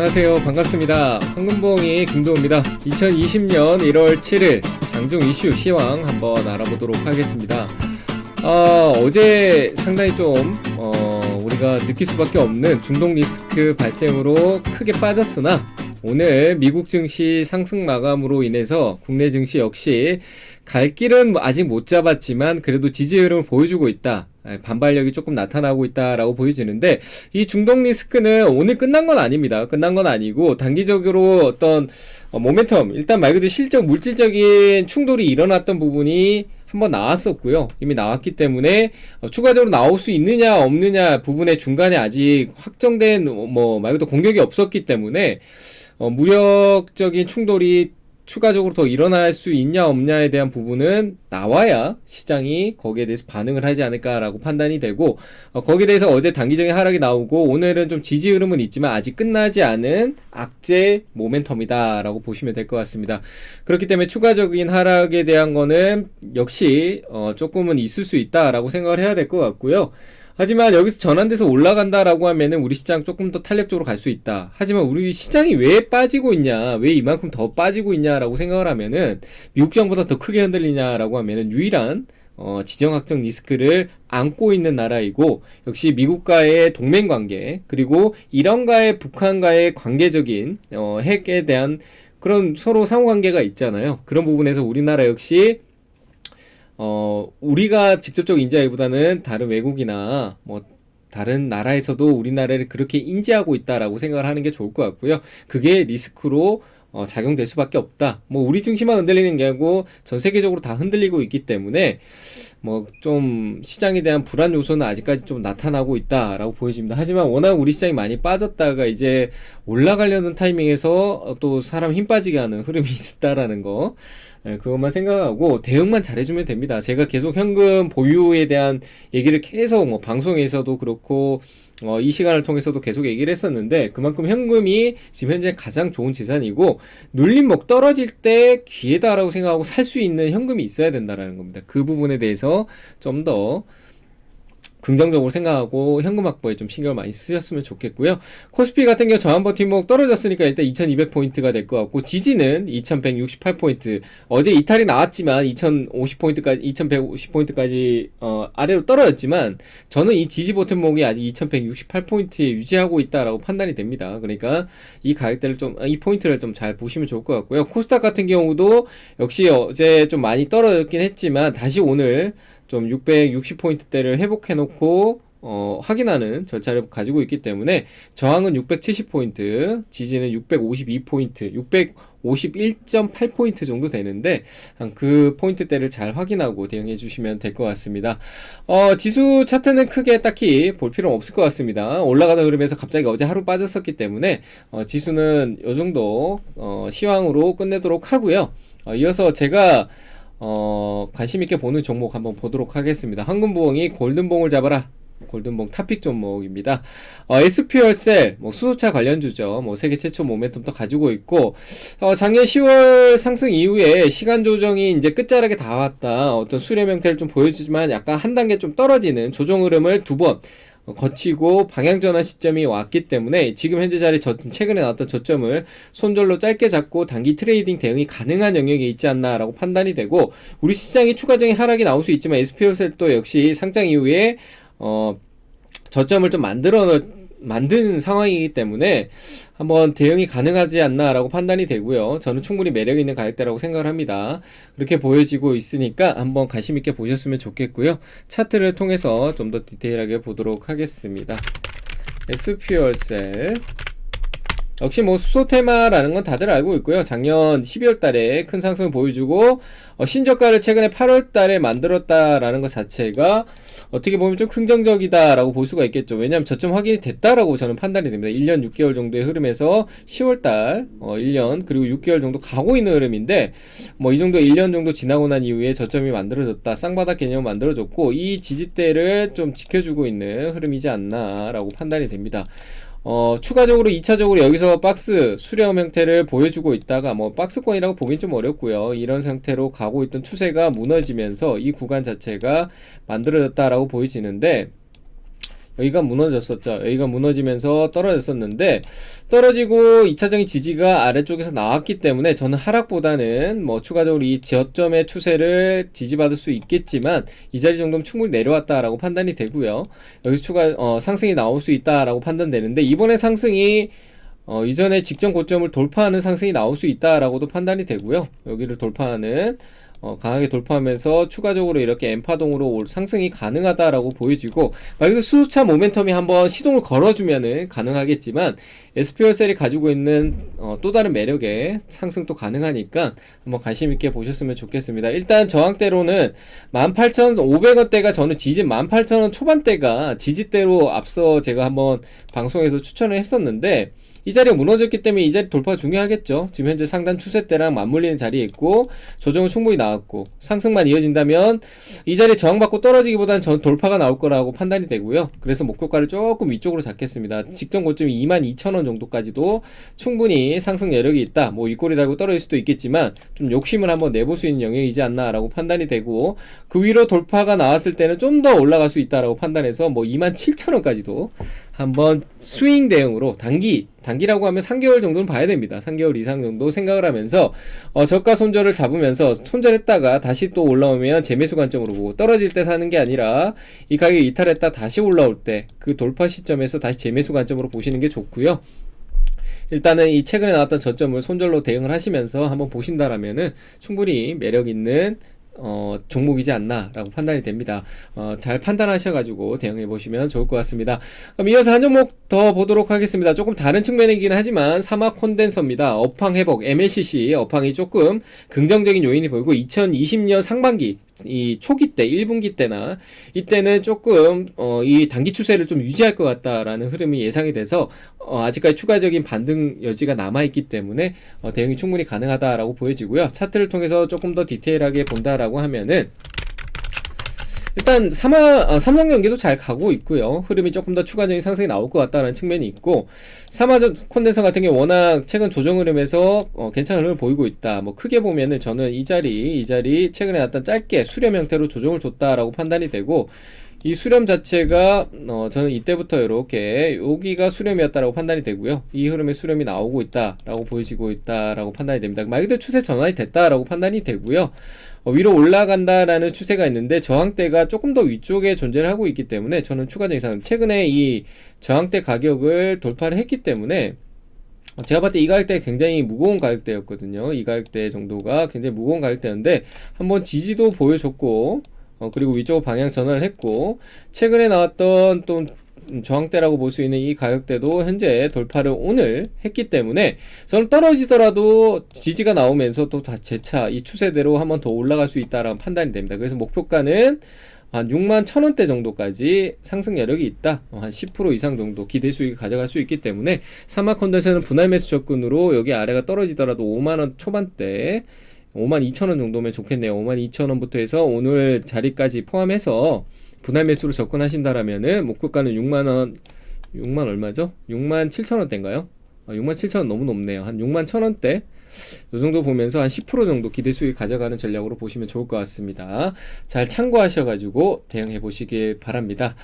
안녕하세요. 반갑습니다. 황금봉이 김도우입니다. 2020년 1월 7일 장중 이슈 시황 한번 알아보도록 하겠습니다. 어, 어제 상당히 좀 어, 우리가 느낄 수밖에 없는 중동 리스크 발생으로 크게 빠졌으나 오늘 미국 증시 상승 마감으로 인해서 국내 증시 역시 갈 길은 아직 못 잡았지만 그래도 지지 흐름을 보여주고 있다. 예, 반발력이 조금 나타나고 있다라고 보여지는데 이 중동 리스크는 오늘 끝난 건 아닙니다. 끝난 건 아니고 단기적으로 어떤 어, 모멘텀 일단 말 그대로 실적 물질적인 충돌이 일어났던 부분이 한번 나왔었고요. 이미 나왔기 때문에 어, 추가적으로 나올 수 있느냐 없느냐 부분의 중간에 아직 확정된 뭐 말 그대로 공격이 없었기 때문에 어, 무력적인 충돌이 추가적으로 더 일어날 수 있냐 없냐에 대한 부분은 나와야 시장이 거기에 대해서 반응을 하지 않을까라고 판단이 되고 어, 거기에 대해서 어제 단기적인 하락이 나오고 오늘은 좀 지지 흐름은 있지만 아직 끝나지 않은 악재 모멘텀이다라고 보시면 될 것 같습니다. 그렇기 때문에 추가적인 하락에 대한 거는 역시 어, 조금은 있을 수 있다라고 생각을 해야 될 것 같고요. 하지만 여기서 전환돼서 올라간다라고 하면은 우리 시장 조금 더 탄력적으로 갈 수 있다. 하지만 우리 시장이 왜 빠지고 있냐, 왜 이만큼 더 빠지고 있냐라고 생각을 하면은 미국 시장보다 더 크게 흔들리냐라고 하면은 유일한 어, 지정학적 리스크를 안고 있는 나라이고 역시 미국과의 동맹 관계 그리고 이란과의 북한과의 관계적인 어, 핵에 대한 그런 서로 상호 관계가 있잖아요. 그런 부분에서 우리나라 역시 어, 우리가 직접적 인지하기보다는 다른 외국이나 뭐 다른 나라에서도 우리나라를 그렇게 인지하고 있다라고 생각을 하는 게 좋을 것 같고요. 그게 리스크로 어, 작용될 수밖에 없다. 뭐 우리 증시만 흔들리는 게 아니고 전 세계적으로 다 흔들리고 있기 때문에 뭐 좀 시장에 대한 불안 요소는 아직까지 좀 나타나고 있다라고 보여집니다. 하지만 워낙 우리 시장이 많이 빠졌다가 이제 올라가려는 타이밍에서 또 사람 힘 빠지게 하는 흐름이 있다라는 거. 예, 그것만 생각하고 대응만 잘해주면 됩니다. 제가 계속 현금 보유에 대한 얘기를 계속 뭐 방송에서도 그렇고 어, 이 시간을 통해서도 계속 얘기를 했었는데 그만큼 현금이 지금 현재 가장 좋은 재산이고 눌림목 떨어질 때 기회다라고 생각하고 살 수 있는 현금이 있어야 된다라는 겁니다. 그 부분에 대해서 좀더 긍정적으로 생각하고 현금 확보에 좀 신경을 많이 쓰셨으면 좋겠고요. 코스피 같은 경우 저한 버팀목 떨어졌으니까 일단 2200포인트가 될 것 같고 지지는 2168포인트 어제 이탈이 나왔지만 2050포인트까지 2150포인트까지 어, 아래로 떨어졌지만 저는 이 지지 버팀목이 아직 2168포인트에 유지하고 있다라고 판단이 됩니다. 그러니까 이 가격대를 좀 이 포인트를 좀 잘 보시면 좋을 것 같고요. 코스닥 같은 경우도 역시 어제 좀 많이 떨어졌긴 했지만 다시 오늘 좀 660포인트대를 회복해놓고 어, 확인하는 절차를 가지고 있기 때문에 저항은 670포인트, 지지는 652포인트, 651.8포인트 정도 되는데 그 포인트대를 잘 확인하고 대응해 주시면 될 것 같습니다. 어, 지수 차트는 크게 딱히 볼 필요는 없을 것 같습니다. 올라가다 흐름에서 갑자기 어제 하루 빠졌었기 때문에 어, 지수는 이 정도 어, 시황으로 끝내도록 하고요. 어, 이어서 제가 어, 관심 있게 보는 종목 한번 보도록 하겠습니다. 황금부엉이 골든봉을 잡아라. 골든봉 탑픽 종목입니다. 어, SP열셀, 뭐 수소차 관련주죠. 뭐 세계 최초 모멘텀도 가지고 있고, 어, 작년 10월 상승 이후에 시간 조정이 이제 끝자락에 다 왔다. 어떤 수렴 형태를 좀 보여주지만 약간 한 단계 좀 떨어지는 조정 흐름을 두 번, 거치고 방향 전환 시점이 왔기 때문에 지금 현재 자리 저, 최근에 나왔던 저점을 손절로 짧게 잡고 단기 트레이딩 대응이 가능한 영역에 있지 않나라고 판단이 되고 우리 시장이 추가적인 하락이 나올 수 있지만 SPO셀도 역시 상장 이후에 어 저점을 좀 만들어 만든 상황이기 때문에 한번 대응이 가능하지 않나라고 판단이 되고요. 저는 충분히 매력 있는 가격대라고 생각을 합니다. 그렇게 보여지고 있으니까 한번 관심 있게 보셨으면 좋겠고요. 차트를 통해서 좀 더 디테일하게 보도록 하겠습니다. SP열셀 역시 뭐 수소 테마라는 건 다들 알고 있고요. 작년 12월 달에 큰 상승을 보여주고 어, 신저가를 최근에 8월 달에 만들었다라는 것 자체가 어떻게 보면 좀 긍정적이다라고 볼 수가 있겠죠. 왜냐하면 저점 확인이 됐다라고 저는 판단이 됩니다. 1년 6개월 정도의 흐름에서 10월 달 어, 1년 그리고 6개월 정도 가고 있는 흐름인데 뭐 이 정도 1년 정도 지나고 난 이후에 저점이 만들어졌다. 쌍바닥 개념을 만들어졌고 이 지지대를 좀 지켜주고 있는 흐름이지 않나라고 판단이 됩니다. 어, 추가적으로 2차적으로 여기서 박스 수렴 형태를 보여주고 있다가 뭐 박스권이라고 보긴 좀 어렵고요. 이런 상태로 가고 있던 추세가 무너지면서 이 구간 자체가 만들어졌다라고 보여지는데 여기가 무너졌었죠. 여기가 무너지면서 떨어졌었는데 떨어지고 2차적인 지지가 아래쪽에서 나왔기 때문에 저는 하락보다는 뭐 추가적으로 이 저점의 추세를 지지받을 수 있겠지만 이 자리 정도면 충분히 내려왔다라고 판단이 되고요. 여기서 추가 어, 상승이 나올 수 있다라고 판단되는데 이번에 상승이 어, 이전에 직전 고점을 돌파하는 상승이 나올 수 있다라고도 판단이 되고요. 여기를 돌파하는 어, 강하게 돌파하면서 추가적으로 이렇게 엠파동으로 올- 상승이 가능하다라고 보여지고 말 그대로 수차 모멘텀이 한번 시동을 걸어주면은 가능하겠지만 SPL셀이 가지고 있는 어, 또 다른 매력에 상승도 가능하니까 한번 관심 있게 보셨으면 좋겠습니다. 일단 저항대로는 18,500원대가 저는 지지 18,000원 초반대가 지지대로 앞서 제가 한번 방송에서 추천을 했었는데 이 자리가 무너졌기 때문에 이 자리 돌파 중요하겠죠. 지금 현재 상단 추세대랑 맞물리는 자리에 있고 조정은 충분히 나왔고 상승만 이어진다면 이 자리 저항받고 떨어지기보다는 전 돌파가 나올 거라고 판단이 되고요. 그래서 목표가를 조금 위쪽으로 잡겠습니다. 직전 고점이 22,000원 정도까지도 충분히 상승 여력이 있다. 뭐 윗골이 달고 떨어질 수도 있겠지만 좀 욕심을 한번 내볼 수 있는 영역이지 않나라고 판단이 되고 그 위로 돌파가 나왔을 때는 좀 더 올라갈 수 있다라고 판단해서 뭐 27,000원까지도 한번 스윙 대응으로 단기 단기라고 하면 3개월 정도는 봐야 됩니다. 3개월 이상 정도 생각을 하면서 어, 저가 손절을 잡으면서 손절했다가 다시 또 올라오면 재매수 관점으로 보고 떨어질 때 사는 게 아니라 이 가격이 이탈했다 다시 올라올 때 그 돌파 시점에서 다시 재매수 관점으로 보시는 게 좋고요. 일단은 이 최근에 나왔던 저점을 손절로 대응을 하시면서 한번 보신다라면은 충분히 매력 있는 어, 종목이지 않나라고 판단이 됩니다. 어, 잘 판단하셔가지고 대응해 보시면 좋을 것 같습니다. 그럼 이어서 한 종목 더 보도록 하겠습니다. 조금 다른 측면이긴 하지만 사막 콘덴서입니다. 업황 회복, MLCC 업황이 조금 긍정적인 요인이 보이고 2020년 상반기 이 초기 때 1분기 때나 이때는 조금 어, 이 단기 추세를 좀 유지할 것 같다라는 흐름이 예상이 돼서 어, 아직까지 추가적인 반등 여지가 남아 있기 때문에 어, 대응이 충분히 가능하다라고 보여지고요. 차트를 통해서 조금 더 디테일하게 본다라고 하면은 일단 삼화 어, 삼성 경기도 잘 가고 있고요. 흐름이 조금 더 추가적인 상승이 나올 것 같다는 측면이 있고 삼화 콘덴서 같은 경우 워낙 최근 조정 흐름에서 어, 괜찮은 흐름을 보이고 있다. 뭐 크게 보면은 저는 이 자리 이 자리 최근에 나왔던 짧게 수렴 형태로 조정을 줬다라고 판단이 되고 이 수렴 자체가 어 저는 이때부터 이렇게 여기가 수렴이었다라고 판단이 되고요. 이 흐름의 수렴이 나오고 있다라고 보여지고 있다라고 판단이 됩니다. 말 그대로 추세 전환이 됐다라고 판단이 되고요. 어, 위로 올라간다라는 추세가 있는데 저항대가 조금 더 위쪽에 존재를 하고 있기 때문에 저는 추가적인 상승 최근에 이 저항대 가격을 돌파를 했기 때문에 어, 제가 봤을 때 이 가격대 굉장히 무거운 가격대였거든요. 이 가격대 정도가 굉장히 무거운 가격대였는데 한번 지지도 보여줬고 어, 그리고 위쪽 방향 전환을 했고 최근에 나왔던 또 저항대라고 볼 수 있는 이 가격대도 현재 돌파를 오늘 했기 때문에 저는 떨어지더라도 지지가 나오면서 또 다 재차 이 추세대로 한번 더 올라갈 수 있다라는 판단이 됩니다. 그래서 목표가는 한 6만 1000원대 정도까지 상승 여력이 있다. 어, 한10% 이상 정도 기대 수익을 가져갈 수 있기 때문에 사마 컨덴서는 분할 매수 접근으로 여기 아래가 떨어지더라도 5만 원 초반대 5만 2천원 정도면 좋겠네요. 5만 2천원부터 해서 오늘 자리까지 포함해서 분할 매수로 접근하신다라면은 목표가는 6만원 6만 얼마죠? 6만 7천원대인가요? 아, 6만 7천원 너무 높네요. 한 6만 1천원대 요 정도 보면서 한 10% 정도 기대 수익 가져가는 전략으로 보시면 좋을 것 같습니다. 잘 참고하셔가지고 대응해 보시길 바랍니다.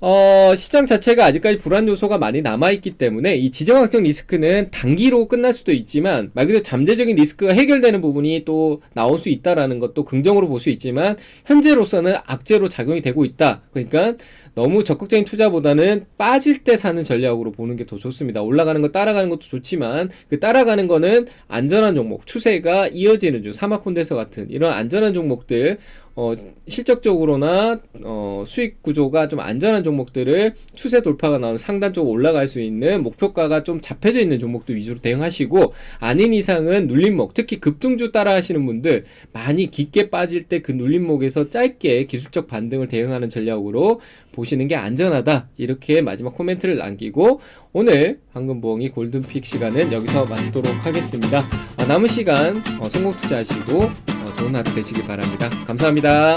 어, 시장 자체가 아직까지 불안 요소가 많이 남아있기 때문에 이 지정 확정 리스크는 단기로 끝날 수도 있지만 말 그대로 잠재적인 리스크가 해결되는 부분이 또 나올 수 있다라는 것도 긍정으로 볼 수 있지만 현재로서는 악재로 작용이 되고 있다. 그러니까 너무 적극적인 투자보다는 빠질 때 사는 전략으로 보는 게 더 좋습니다. 올라가는 거 따라가는 것도 좋지만 그 따라가는 거는 안전한 종목, 추세가 이어지는 중, 사마콘데서 같은 이런 안전한 종목들 어, 실적적으로나 어, 수익 구조가 좀 안전한 종목들을 추세 돌파가 나온 상단 쪽으로 올라갈 수 있는 목표가가 좀 잡혀져 있는 종목들 위주로 대응하시고 아닌 이상은 눌림목 특히 급등주 따라 하시는 분들 많이 깊게 빠질 때 그 눌림목에서 짧게 기술적 반등을 대응하는 전략으로 보시는 게 안전하다. 이렇게 마지막 코멘트를 남기고 오늘 황금보험이 골든픽 시간은 여기서 마치도록 하겠습니다. 어, 남은 시간 어, 성공 투자하시고 어, 좋은 하루 되시길 바랍니다. 감사합니다